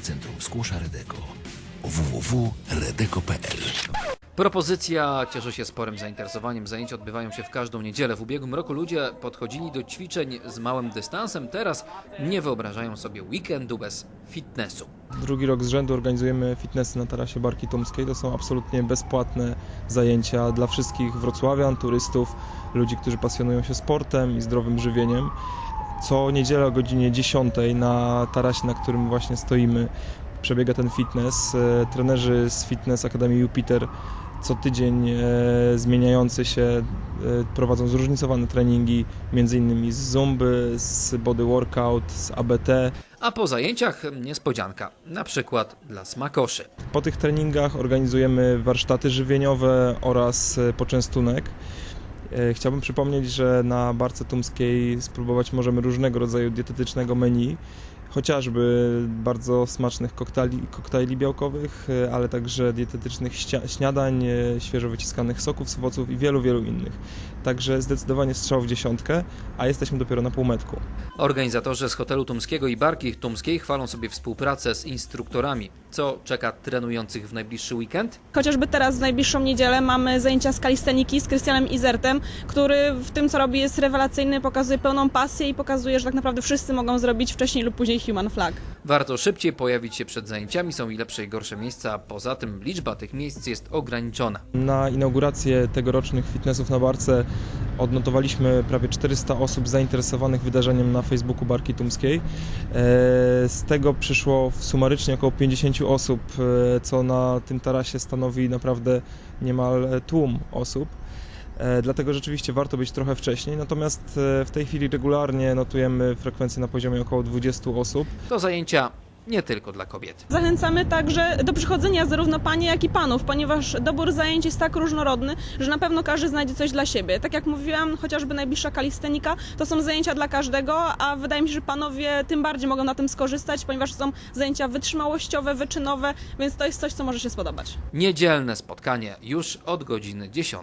Centrum Skłosza Redeko www.redeko.pl Propozycja cieszy się sporym zainteresowaniem. Zajęcia odbywają się w każdą niedzielę. W ubiegłym roku ludzie podchodzili do ćwiczeń z małym dystansem. Teraz nie wyobrażają sobie weekendu bez fitnessu. Drugi rok z rzędu organizujemy fitnessy na tarasie Barki Tumskiej. To są absolutnie bezpłatne zajęcia dla wszystkich wrocławian, turystów, ludzi, którzy pasjonują się sportem i zdrowym żywieniem. Co niedzielę o godzinie 10 na tarasie, na którym właśnie stoimy, przebiega ten fitness. E, Trenerzy z Fitness Akademii Jupiter co tydzień e, zmieniający się e, prowadzą zróżnicowane treningi, innymi z zumby, z body workout, z ABT. A po zajęciach niespodzianka, na przykład dla smakoszy. Po tych treningach organizujemy warsztaty żywieniowe oraz poczęstunek. E, Chciałbym przypomnieć, że na Barce Tumskiej spróbować możemy różnego rodzaju dietetycznego menu, chociażby bardzo smacznych koktajli, koktajli białkowych, e, ale także dietetycznych ścia- śniadań, e, świeżo wyciskanych soków z owoców i wielu, wielu innych. Także zdecydowanie strzał w dziesiątkę, a jesteśmy dopiero na półmetku. Organizatorzy z hotelu Tumskiego i Barki Tumskiej chwalą sobie współpracę z instruktorami. Co czeka trenujących w najbliższy weekend? Chociażby teraz w najbliższą niedzielę mamy zajęcia z kalisteniki z Krystianem Izertem, który w tym co robi jest rewelacyjny, pokazuje pełną pasję i pokazuje, że tak naprawdę wszyscy mogą zrobić wcześniej lub później human flag. Warto szybciej pojawić się przed zajęciami, są i lepsze i gorsze miejsca, poza tym liczba tych miejsc jest ograniczona. Na inaugurację tegorocznych fitnessów na Barce odnotowaliśmy prawie 400 osób zainteresowanych wydarzeniem na Facebooku Barki Tumskiej. E, Z tego przyszło w sumarycznie około 50 osób, e, co na tym tarasie stanowi naprawdę niemal tłum osób. E, Dlatego rzeczywiście warto być trochę wcześniej, natomiast e, w tej chwili regularnie notujemy frekwencję na poziomie około 20 osób. To zajęcia nie tylko dla kobiet. Zachęcamy także do przychodzenia zarówno panie, jak i panów, ponieważ dobór zajęć jest tak różnorodny, że na pewno każdy znajdzie coś dla siebie. Tak jak mówiłam, chociażby najbliższa kalistenika to są zajęcia dla każdego, a wydaje mi się, że panowie tym bardziej mogą na tym skorzystać, ponieważ są zajęcia wytrzymałościowe, wyczynowe, więc to jest coś, co może się spodobać. Niedzielne spotkanie już od godziny 10.